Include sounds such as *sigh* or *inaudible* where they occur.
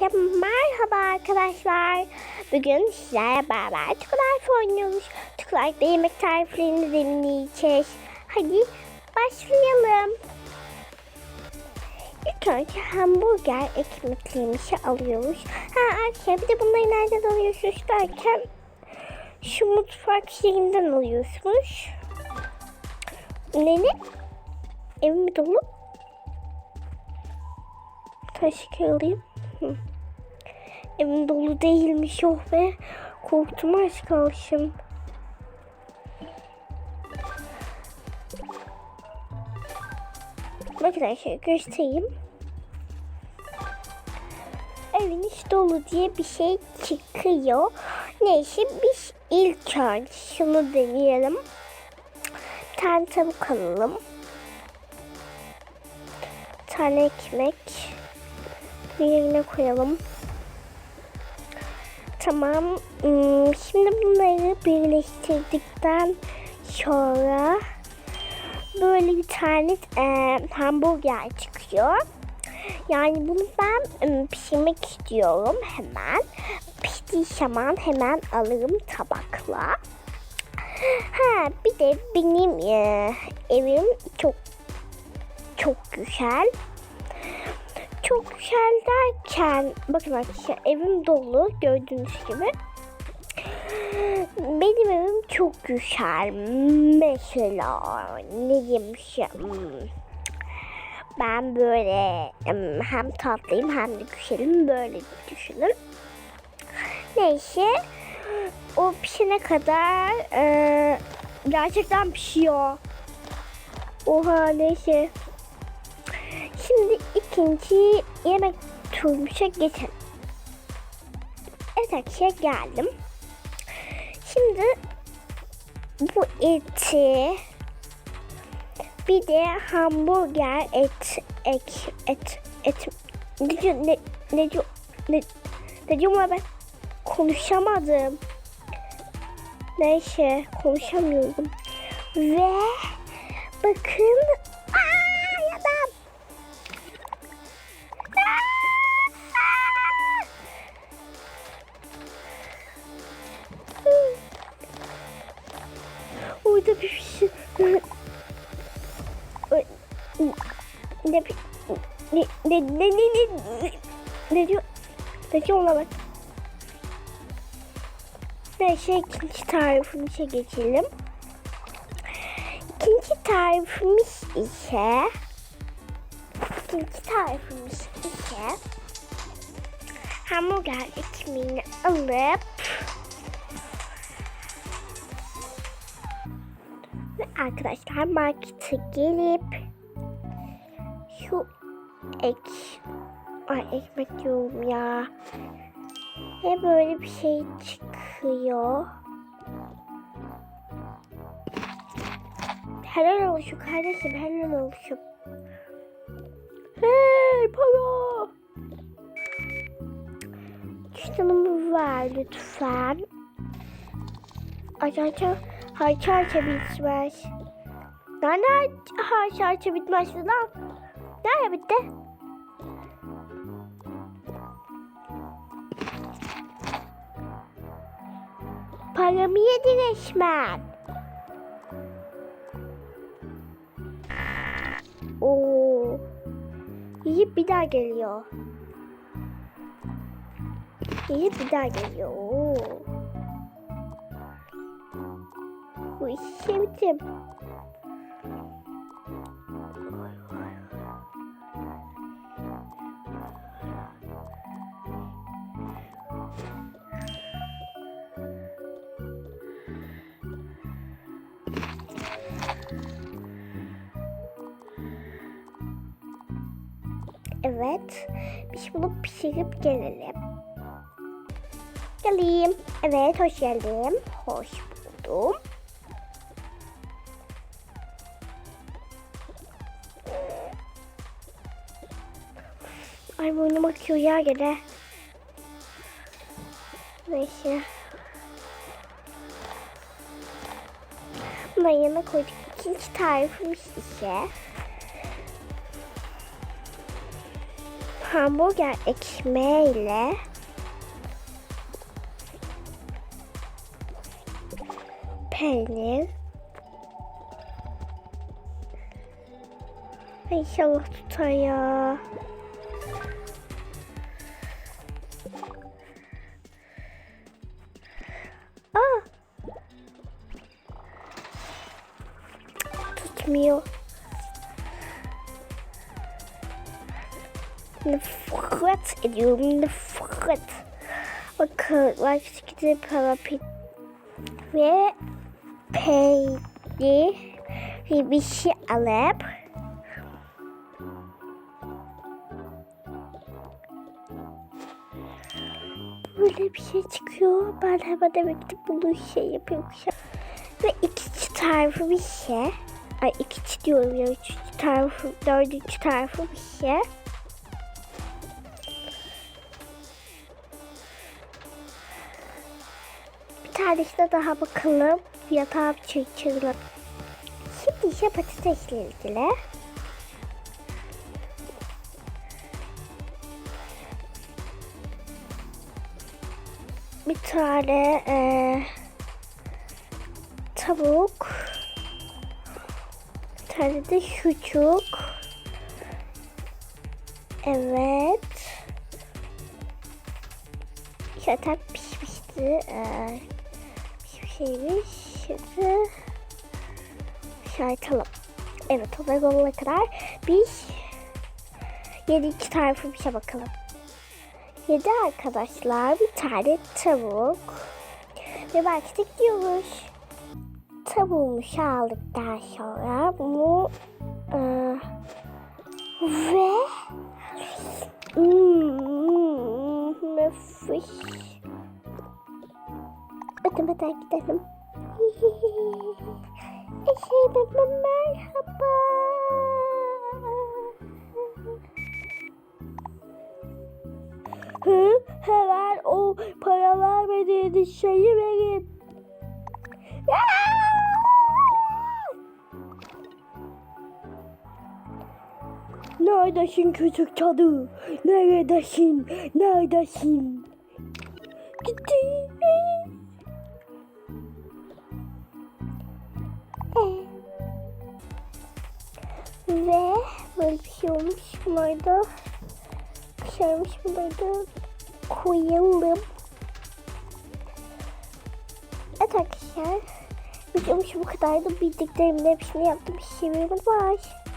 Herkese merhaba arkadaşlar. Bugün sizlerle beraber Tukulayf oynuyoruz. Tukulayf'da yemek tariflerini deneyeceğiz. Hadi başlayalım. İlk önce hamburger ekmeklerimizi alıyoruz. Ha arkadaşlar bir de bunları nereden alıyorsunuz derken şu mutfak şeyinden alıyorsunuz. Ne ne? Evim dolu? Taşı alayım. Hı. Evim dolu değilmiş oh be. Korktum aç kalmışım. Arkadaşlar göstereyim. Evin iç dolu diye bir şey çıkıyor. Neyse biz ilk önce şunu deneyelim. Bir tane tavuk alalım. Bir tane ekmek yerine koyalım. Tamam. Hmm, Şimdi bunları birleştirdikten sonra böyle bir tane e, hamburger çıkıyor. Yani bunu ben e, pişirmek istiyorum hemen. Piştiği zaman hemen alırım tabakla. Ha bir de benim e, evim çok çok güzel çok güzel derken bakın arkadaşlar evim dolu gördüğünüz gibi. Benim evim çok güzel. Mesela ne demişim? Ben böyle em, hem tatlıyım hem de güzelim böyle düşünün. Neyse o pişene kadar e, gerçekten pişiyor. Oha neyse. Şimdi ikinci yemek turumuza geçelim. Evet arkadaşlar geldim. Şimdi bu eti bir de hamburger et et et et ne diyor ne ne diyor ne, ne diyorum ben konuşamadım. Neyse konuşamıyorum. Ve bakın ne ne ne ne ne ne diyor? Ne diyor ona bak. Neyse ikinci tarifimize geçelim. İkinci tarifimiz ise ikinci tarifimiz ise hamburger ekmeğini alıp ve arkadaşlar markete gelip şu ek ay ekmek diyorum ya ve böyle bir şey çıkıyor helal olsun kardeşim helal olsun hey para Cüzdanımı ver lütfen. Aç aç aç aç bitmez. Nerede aç aç bitmez lan? Nerede bitti? Paramı yedi resmen. Oo. Yiyip bir daha geliyor. İyi bir daha geliyor. Oo. Bu işi sevdim. Evet. Biz bunu pişirip gelelim. Geleyim. Evet hoş geldim. Hoş buldum. Ay boynum akıyor ya gene. Neyse. Bunları yanına koyduk. İkinci tarifimiz ise hamburger ekmeğiyle peynir İnşallah tutar ya. Aa. Tutmuyor. Nefret ediyorum. Nefret. Bakın. Bak gidip parapet ve peynir bir şey alıp böyle bir şey çıkıyor. Ben hemen eve gidip bunu şey yapıyorum. Ve ikinci tarafı bir şey. Ay ikinci diyorum ya. Üçüncü tarafı, dördüncü tarafı bir şey. Tanesine daha bakalım. Yatağa çekiyorum. Şimdi ise patatesle ilgili. Bir tane eee tavuk. Bir tane de sucuk. Evet. Zaten pişmişti. Ee, pişmişmiş. Şimdi şartalım. Evet onlar olana kadar biz yedi iki tarafı bir şey bakalım. Yedi arkadaşlar bir tane tavuk ve belki de gidiyoruz. Tavuğumuzu aldıktan sonra bunu e, ve hmm, nefis. Hadi gidelim. *laughs* Eşeğime merhaba. Hı, hemen o para vermediğiniz şeyi verin. Neredesin küçük cadı? Neredesin? Neredesin? Gitti. Ve böyle bir şey olmuş. Bunları da pişirmiş. Bunları koyalım. Evet arkadaşlar. Videom şu bu kadardı. Bildiklerimin hepsini yaptım. Şimdi bye.